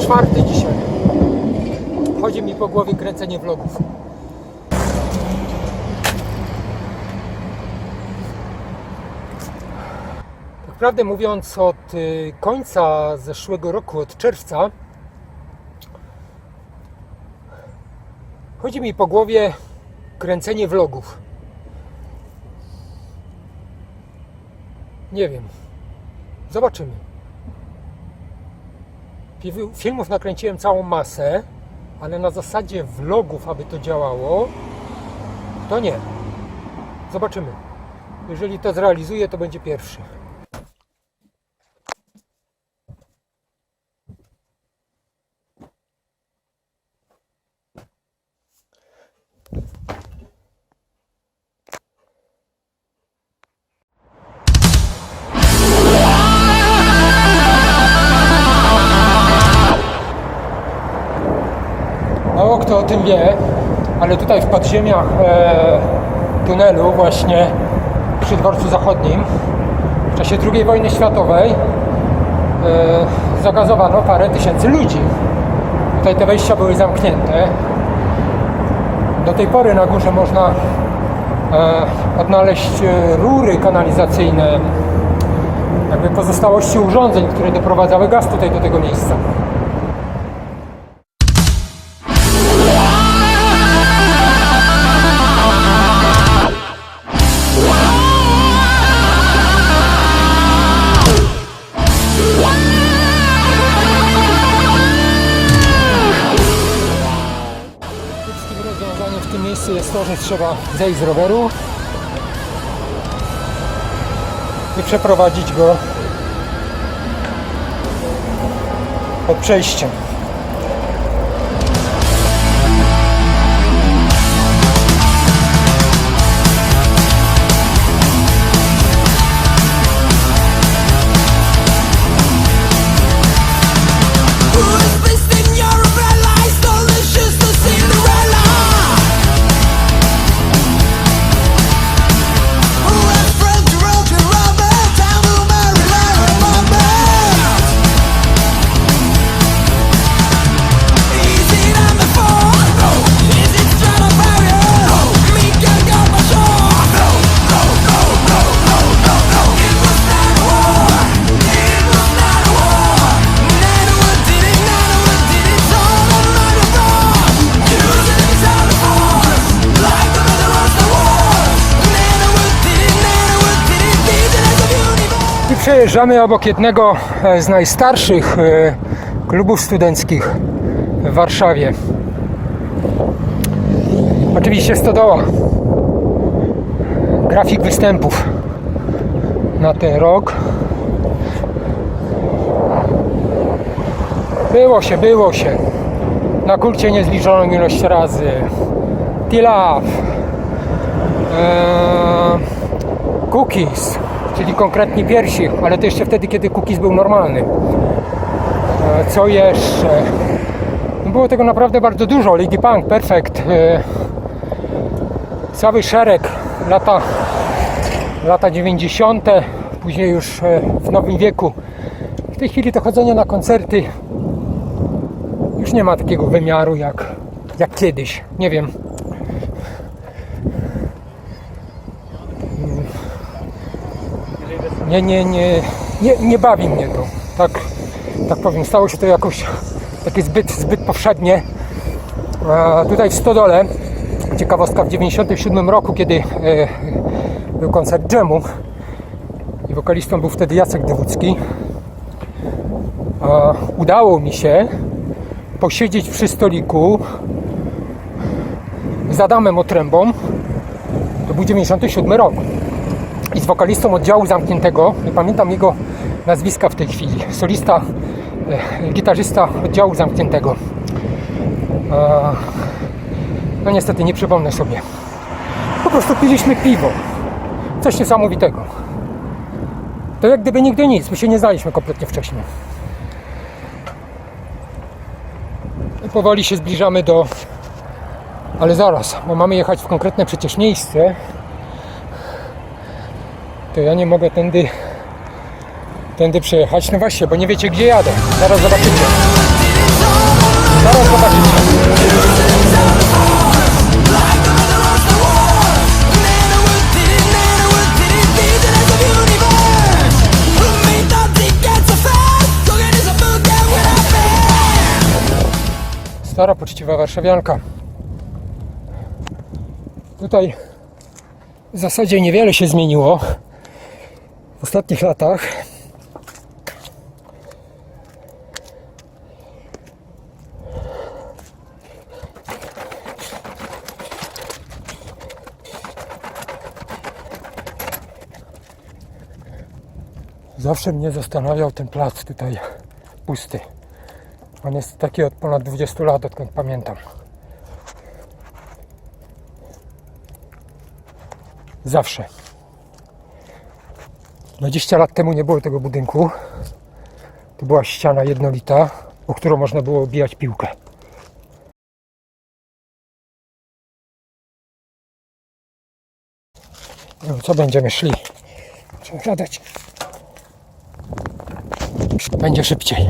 Czwarty dzisiaj. Chodzi mi po głowie kręcenie vlogów. Tak prawdę mówiąc, od y, końca zeszłego roku, od czerwca, chodzi mi po głowie kręcenie vlogów. Nie wiem. Zobaczymy. Filmów nakręciłem całą masę, ale na zasadzie vlogów, aby to działało, to nie. Zobaczymy. Jeżeli to zrealizuję, to będzie pierwszy. O tym wie, ale tutaj w podziemiach e, tunelu właśnie przy dworcu zachodnim w czasie II wojny światowej e, zagazowano parę tysięcy ludzi. Tutaj te wejścia były zamknięte. Do tej pory na górze można e, odnaleźć e, rury kanalizacyjne, jakby pozostałości urządzeń, które doprowadzały gaz tutaj do tego miejsca. Trzeba zejść z roweru i przeprowadzić go pod przejściem. Przejeżdżamy obok jednego e, z najstarszych e, klubów studenckich w Warszawie. Oczywiście Stodoła. Grafik występów na ten rok. Było się, było się. Na kulcie niezliczoną ilość razy. Tilaf. Eee, cookies, czyli konkretnie piersi, ale to jeszcze wtedy, kiedy cookies był normalny. E, Co jeszcze? No Było tego naprawdę bardzo dużo. Lady Punk, Perfect, e, cały szereg, lata, lata 90., później już e, w nowym wieku. W tej chwili to chodzenie na koncerty już nie ma takiego wymiaru jak, jak kiedyś. Nie wiem. Nie, nie, nie, nie, nie bawi mnie to. Tak, tak powiem, stało się to jakoś takie zbyt, zbyt powszednie. A tutaj w Stodole, ciekawostka, w 97 roku, kiedy e, był koncert dżemu i wokalistą był wtedy Jacek Dywódzki, a, udało mi się posiedzieć przy stoliku z Adamem Otrębą. To był 97 rok i z wokalistą oddziału zamkniętego, nie pamiętam jego nazwiska w tej chwili, solista, e, gitarzysta oddziału zamkniętego. No niestety nie przypomnę sobie. Po prostu piliśmy piwo. Coś niesamowitego. To jak gdyby nigdy nic, my się nie znaliśmy kompletnie wcześniej. I powoli się zbliżamy do... Ale zaraz, bo mamy jechać w konkretne przecież miejsce, to ja nie mogę tędy tędy przejechać. No właśnie, bo nie wiecie gdzie jadę. Zaraz zobaczycie. Zaraz zobaczycie. Stara, poczciwa warszawianka. Tutaj w zasadzie niewiele się zmieniło w ostatnich latach. Zawsze mnie zastanawiał ten plac tutaj pusty. On jest taki od ponad 20 lat, odkąd pamiętam. Zawsze. 20 lat temu nie było tego budynku. To była ściana jednolita, o którą można było obijać piłkę. No, co będziemy szli? Trzeba gadać. Będzie szybciej.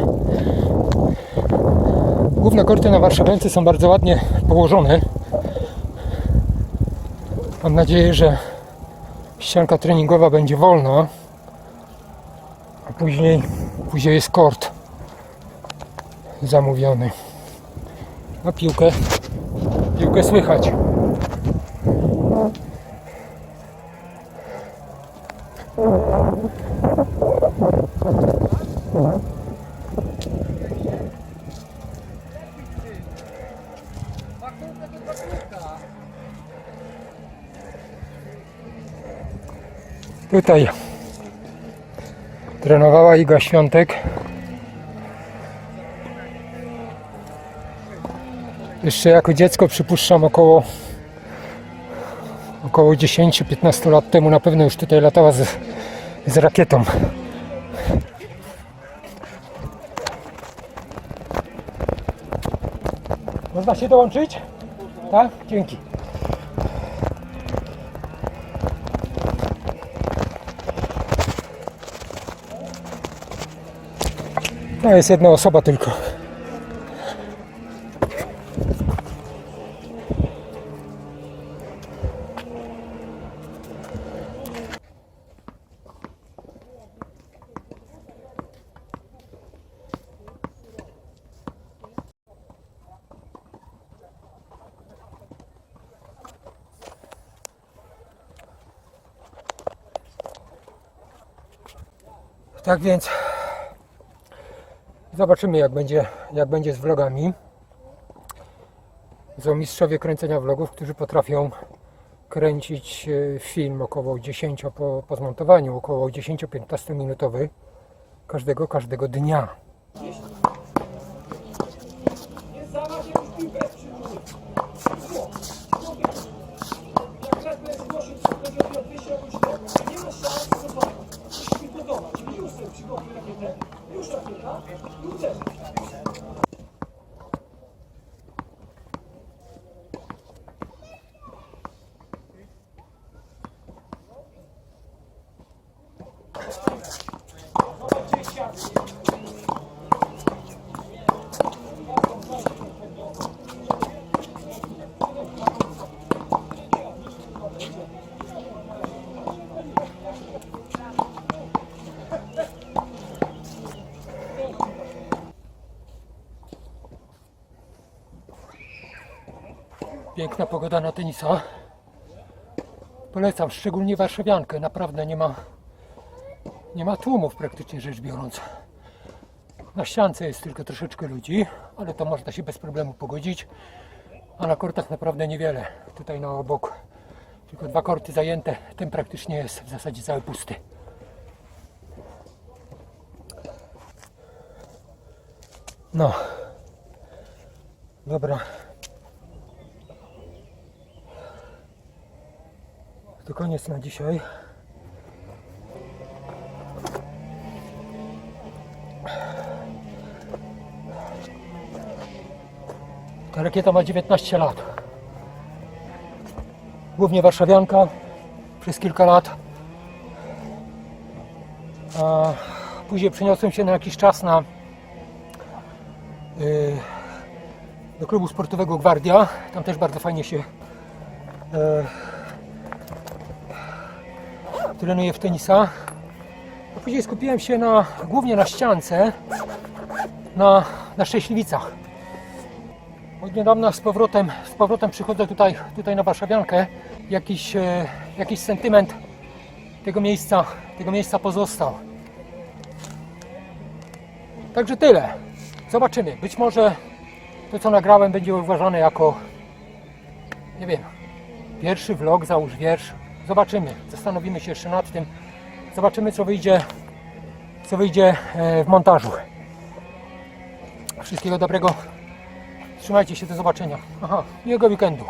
Główne korty na Warszawiance są bardzo ładnie położone. Mam nadzieję, że ścianka treningowa będzie wolna, później, później jest kort zamówiony. A piłkę, piłkę słychać. Tutaj trenowała Iga Świątek. Jeszcze jako dziecko przypuszczam około około 10-15 lat temu na pewno już tutaj latała z, z rakietą. Można się dołączyć? Tak? Dzięki. No jest jedna osoba tylko. Tak więc Zobaczymy jak będzie, jak będzie z vlogami. Są mistrzowie kręcenia vlogów, którzy potrafią kręcić e, film około 10 po, po zmontowaniu, około 10-15 minutowy każdego, każdego dnia. Piękna pogoda na tenisa. Polecam, szczególnie warszawiankę. Naprawdę nie ma, nie ma tłumów praktycznie rzecz biorąc. Na ściance jest tylko troszeczkę ludzi, ale to można się bez problemu pogodzić. A na kortach naprawdę niewiele. Tutaj na obok tylko dwa korty zajęte. Ten praktycznie jest w zasadzie cały pusty. No. Dobra. To koniec na dzisiaj. Ta rakieta ma 19 lat. Głównie warszawianka przez kilka lat. A Później przeniosłem się na jakiś czas na yy, do klubu sportowego Gwardia. Tam też bardzo fajnie się yy, trenuje w tenisa. A później skupiłem się na, głównie na ściance, na, na Szczęśliwicach. Od niedawna z powrotem, z powrotem przychodzę tutaj, tutaj na Warszawiankę. Jakiś, e, jakiś sentyment tego miejsca, tego miejsca pozostał. Także tyle. Zobaczymy. Być może to, co nagrałem, będzie uważane jako, nie wiem, pierwszy vlog, załóż wiersz. Zobaczymy. Zastanowimy się jeszcze nad tym. Zobaczymy, co wyjdzie, co wyjdzie e, w montażu. Wszystkiego dobrego. Trzymajcie się, do zobaczenia. Aha, miłego weekendu.